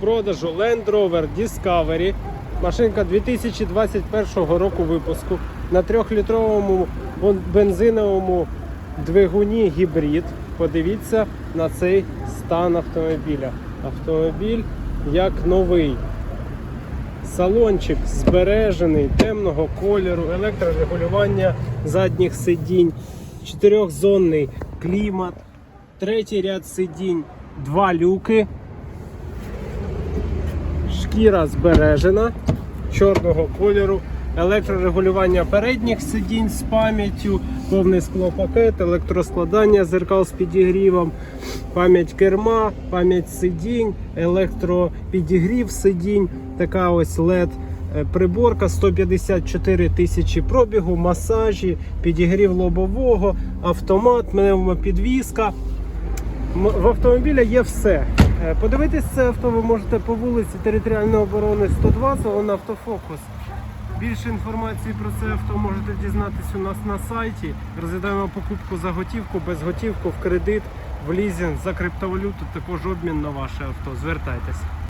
продажу Land Rover Discovery. Машинка 2021 року випуску на 3-літровому бензиновому двигуні гібрид. Подивіться на цей стан автомобіля. Автомобіль як новий. Салончик збережений, темного кольору, електрорегулювання задніх сидінь, чотирьохзонний клімат, третій ряд сидінь, два люки, шкіра збережена чорного кольору, електрорегулювання передніх сидінь з пам'яттю, повний склопакет, електроскладання зеркал з підігрівом, пам'ять керма, пам'ять сидінь, електропідігрів сидінь, така ось LED е, приборка 154 тисячі пробігу, масажі, підігрів лобового, автомат, пневмопідвізка. В автомобіля є все. Е, Подивитись це авто ви можете по вулиці Територіальної оборони 102, салон автофокус. Більше інформації про це авто можете дізнатись у нас на сайті. Розглядаємо покупку за готівку, без готівку, в кредит, в лізінг, за криптовалюту, також обмін на ваше авто. Звертайтеся.